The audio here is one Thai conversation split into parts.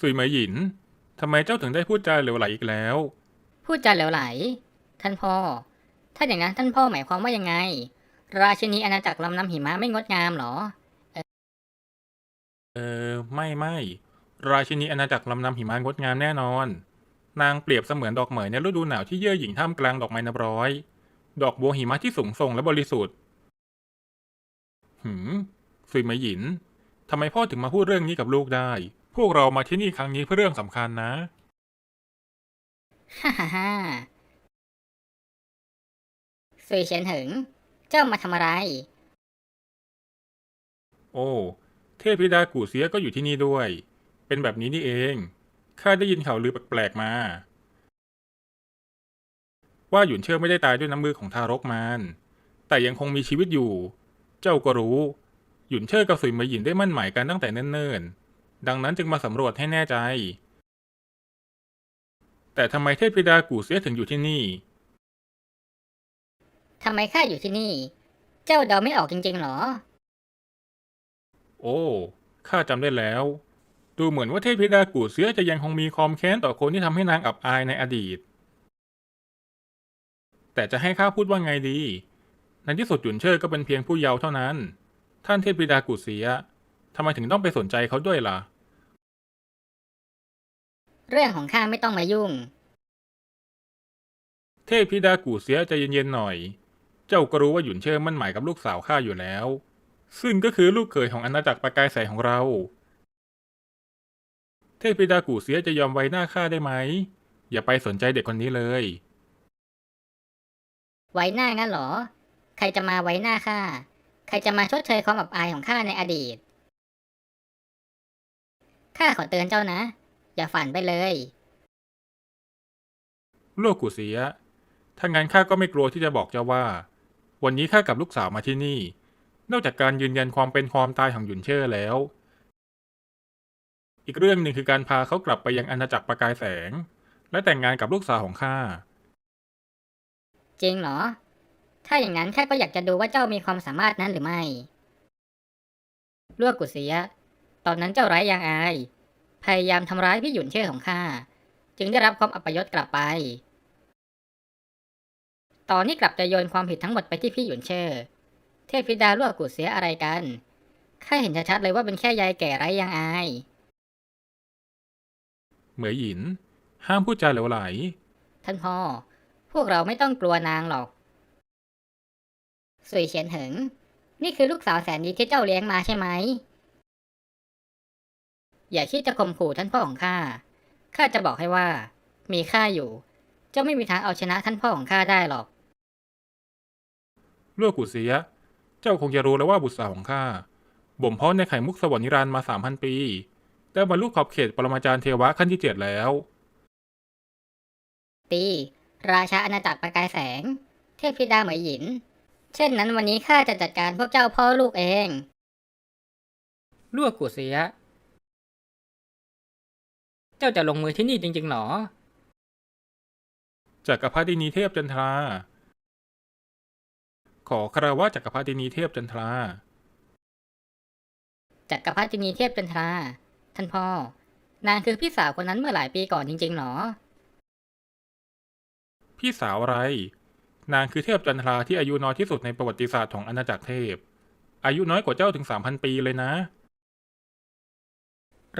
สุยเหมยหยินทำไมเจ้าถึงได้พูดจาเหลวไหลอีกแล้ว พูดจาเหลวไหล ท่านพ่อ ถ้าอย่างนั้นท่านพ่อหมายความว่ายังไง ราชินีอาณาจักรลำน้ำหิมะไม่งดงามเหรอ เออ ไม่ไม่ราชินีอาณาจักรลำนำหิมะงดงามแน่นอน นางเปรียบเสมือนดอกเหมยในฤดูหนาวที่เยื่อหยิ่งท่ามกลางดอกไม้นับร้อย ดอกบัวหิมะที่สูงส่งและบริสุทธิ์ หืมสุยเหมยหยินทำไมพ่อถึงมาพูดเรื่องนี้กับลูกได้ พวกเรามาที่นี่ครั้งนี้เพื่อเรื่องสำคัญนะ ฮ่าฮ่าฮ่าซุยเฉียนหึงเจ้ามาทำอะไร โอ้ เทพธิดากู่เสียก็อยู่ที่นี่ด้วย เป็นแบบนี้นี่เอง ข้าได้ยินข่าวลือแปลกๆมา ว่าหยุนเชิ่ไม่ได้ตายด้วยน้ำมือของทารกมารแต่ยังคงมีชีวิตอยู่ เจ้าก็รู้ หยุนเชิ่กับสุยเหมยหยินได้มั่นหมายกันตั้งแต่เนิ่นๆ ดังนั้นจึงมาสำรวจให้แน่ใจ แต่ทำไมเทพธิดากู่เสียถึงอยู่ที่นี่ ทำไมข้าอยู่ที่นี่ เจ้าเดาไม่ออกจริงๆเหรอ โอ้ข้าจำได้แล้ว ดูเหมือนว่าเทพธิดากู่เสียจะยังคงมีความแค้นต่อคนที่ทำให้นางอับอายในอดีต แต่จะให้ข้าพูดว่าไงดีในที่สุดหยุนเชิ่ก็เป็นเพียงผู้เยาว์เท่านั้น ท่านเทพธิดากู่เสีย ทำไมถึงต้องไปสนใจเขาด้วยล่ะ เรื่องของข้าไม่ต้องมายุ่ง เทพธิดากู่เสียใจเย็นๆหน่อย เจ้าก็รู้ว่าหยุนเชิ่มั่นหมายกับลูกสาวข้าอยู่แล้ว ซึ่งก็คือลูกเขยของอาณาจักรประกายแสงของเรา เทพธิดากู่เสียจะยอมไว้หน้าข้าได้ไหม อย่าไปสนใจเด็กคนนี้เลย ไว้หน้างั้นเหรอ ใครจะมาไว้หน้าข้า ใครจะมาชดเชยความอับอายของข้าในอดีต ข้าขอเตือนเจ้านะ อย่าฝันไปเลย ลูกกู่เสีย ถ้างั้นข้าก็ไม่กลัวที่จะบอกเจ้าว่า วันนี้ข้ากับลูกสาวมาที่นี่ นอกจากการยืนยันความเป็นความตายของหยุนเชิ่แล้ว อีกเรื่องหนึ่งคือการพาเขากลับไปยังอาณาจักรประกายแสง และแต่งงานกับลูกสาวของข้า จริงเหรอ ถ้าอย่างนั้นข้าก็อยากจะดูว่าเจ้ามีความสามารถนั้นหรือไม่ลวกกุเสีย ตอนนั้นเจ้าไร้ยางอาย พยายามทำร้ายพี่หยุนเชื่อของข้า จึงได้รับความอัปยศกลับไป ตอนนี้กลับจะโยนความผิดทั้งหมดไปที่พี่หยุนเชื่อ เทพธิดาลวกกุเสียอะไรกัน ข้าเห็นชัดๆเลยว่าเป็นแค่ยายแก่ไร้ยางอาย เหมยหยิน ห้ามพูดจาเหลวไหล ท่านพ่อ พวกเราไม่ต้องกลัวนางหรอก สุยเฉียนเหิง นี่คือลูกสาวแสนดีที่เจ้าเลี้ยงมาใช่ไหม อย่าคิดจะข่มขู่ท่านพ่อของข้า ข้าจะบอกให้ว่า มีข้าอยู่ เจ้าไม่มีทางเอาชนะท่านพ่อของข้าได้หรอกลวกกูเสียเจ้าคงจะรู้แล้วว่าบุตรสาวของข้า บ่มเพาะในไข่มุกสวรรค์นิรันดร์มาสามพันปี ได้บรรลุขอบเขตปรมาจารย์เทวะขั้นที่เจ็ดแล้ว ตี ราชาอาณาจักรประกายแสง เทพธิดาเหมยหยิน เช่นนั้นวันนี้ข้าจะจัดการพวกเจ้าพ่อลูกเองลวกกูเสีย เจ้าจะลงมือที่นี่จริงๆหรอ จักรพรรดินีเทพจันทรา ขอคารวะจักรพรรดินีเทพจันทรา จักรพรรดินีเทพจันทรา ท่านพ่อ นางคือพี่สาวคนนั้นเมื่อหลายปีก่อนจริงๆหรอ พี่สาวอะไร นางคือเทพจันทราที่อายุน้อยที่สุดในประวัติศาสตร์ของอาณาจักรเทพ อายุน้อยกว่าเจ้าถึงสามพันปีเลยนะ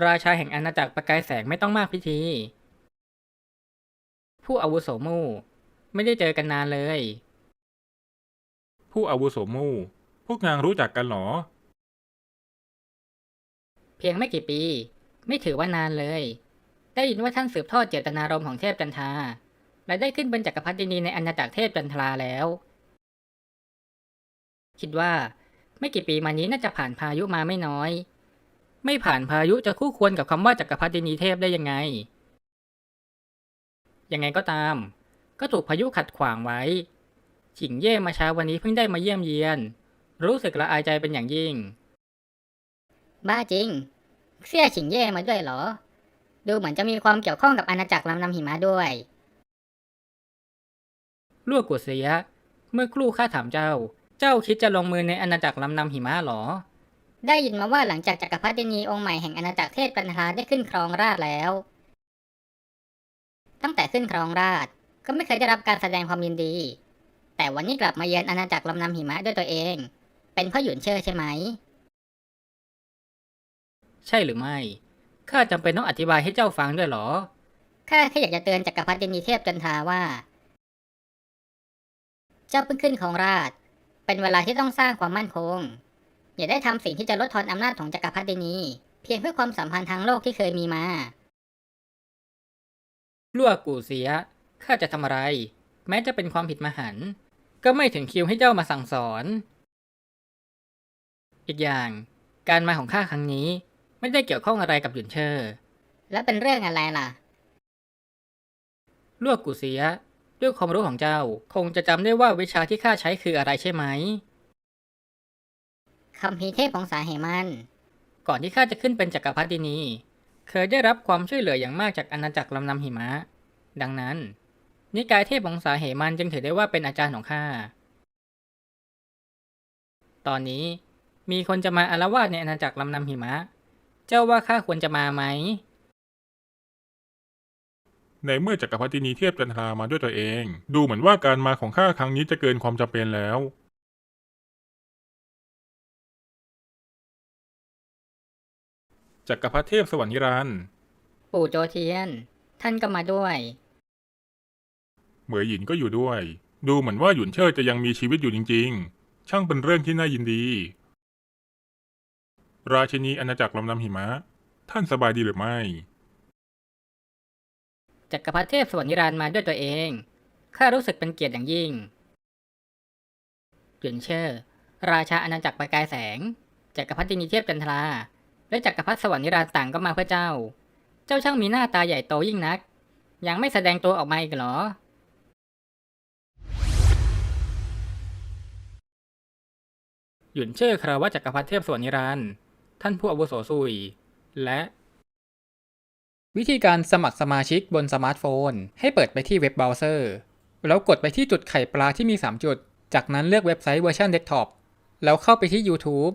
ราชาแห่งอาณาจักรประกายแสงไม่ต้องมากพิธี ผู้อาวุโสมู่ไม่ได้เจอกันนานเลย ผู้อาวุโสมู่พวกนางรู้จักกันเหรอ เพียงไม่กี่ปี ไม่ถือว่านานเลย ได้ยินว่าท่านสืบทอดเจตนารมณ์ของเทพจันทราและได้ขึ้นเป็นจักรพรรดินีในอาณาจักรเทพจันทราแล้ว คิดว่าไม่กี่ปีมานี้น่าจะผ่านพายุมาไม่น้อย ไม่ผ่านพายุจะคู่ควรกับคำว่าจักรพรรดินีเทพได้ยังไง ยังไงก็ตาม ก็ถูกพายุขัดขวางไว้ ฉิงเย่มาเช้าวันนี้เพิ่งได้มาเยี่ยมเยียน รู้สึกละอายใจเป็นอย่างยิ่ง บ้าจริง เสี่ยฉิงเย่มาด้วยเหรอ ดูเหมือนจะมีความเกี่ยวข้องกับอาณาจักรลำนำหิมะด้วยลวกกูเสีย เมื่อครู่ข้าถามเจ้า เจ้าคิดจะลงมือในอาณาจักรลำนำหิมะหรอ ได้ยินมาว่าหลังจากจักรพรรดินีองค์ใหม่แห่งอาณาจักรเทพจันทราได้ขึ้นครองราชย์แล้ว ตั้งแต่ขึ้นครองราชย์ก็ไม่เคยได้รับการแสดงความยินดี แต่วันนี้กลับมาเยือนอาณาจักรลำนำหิมะด้วยตัวเอง เป็นเพ่อหยุนเชิดใช่ไหม ใช่หรือไม่ ข้าจำเป็นต้องอธิบายให้เจ้าฟังด้วยเหรอ ข้าแค่อยากจะเตือนจักรพรรดินีเทพจันทราว่า เจ้าเพิ่งขึ้นของราชย์เป็นเวลาที่ต้องสร้างความมั่นคง อย่าได้ทำสิ่งที่จะลดทอนอำนาจของจักรพรรดินี เพียงเพื่อความสัมพันธ์ทางโลกที่เคยมีมา ลั่วกูเสีย ข้าจะทำอะไร แม้จะเป็นความผิดมหันต์ก็ไม่ถึงคิวให้เจ้ามาสั่งสอน อีกอย่าง การมาของข้าครั้งนี้ ไม่ได้เกี่ยวข้องอะไรกับหยุนเชอร์แล้วเป็นเรื่องอะไรล่ะ ลั่วกูเสีย ด้วยความรู้ของเจ้า คงจะจำได้ว่าวิชาที่ข้าใช้คืออะไรใช่ไหม คำพีร์เทพของสาเหมัน ก่อนที่ข้าจะขึ้นเป็นจักรพรรดินี เคยได้รับความช่วยเหลืออย่างมากจากอาณาจักรลำนำหิมะ ดังนั้น นิกายเทพของสาเหมันจึงถือได้ว่าเป็นอาจารย์ของข้า ตอนนี้มีคนจะมาอารวาสในอาณาจักรลำนำหิมะ เจ้าว่าข้าควรจะมาไหม ในเมื่อจักรพรรดินีเทพจันทรามาด้วยตัวเอง ดูเหมือนว่าการมาของข้าครั้งนี้จะเกินความจำเป็นแล้ว จักรพรรดิเทพสวรรค์นิรันดร์ปู่โจเทียน ท่านก็มาด้วย เหมยหยินก็อยู่ด้วย ดูเหมือนว่าหยุนเชิดจะยังมีชีวิตอยู่จริง ๆ ช่างเป็นเรื่องที่น่ายินดี ราชินีอาณาจักรลำนำหิมะ ท่านสบายดีหรือไม่ จักรพรรดิเทพสวรรค์นิรันดร์มาด้วยตัวเอง ข้ารู้สึกเป็นเกียรติอย่างยิ่ง หยวนเชอร์ ราชาอาณาจักรประกายแสง จักรพรรดินีเทพจันทรา และจักรพรรดิสวรรค์นิรันดร์ต่างก็มาเพื่อเจ้า เจ้าช่างมีหน้าตาใหญ่โตยิ่งนัก ยังไม่แสดงตัวออกมาอีกเหรอ หยุนเชอร์คารวะจักรพรรดิเทพสวรรค์นิรันท่านผู้อาวุโสซุย และ วิธีการสมัครสมาชิกบนสมาร์ทโฟน ให้เปิดไปที่เว็บเบราว์เซอร์ แล้วกดไปที่จุดไข่ปลาที่มี 3 จุด จากนั้นเลือกเว็บไซต์เวอร์ชันเดสก์ท็อปแล้วเข้าไปที่ YouTube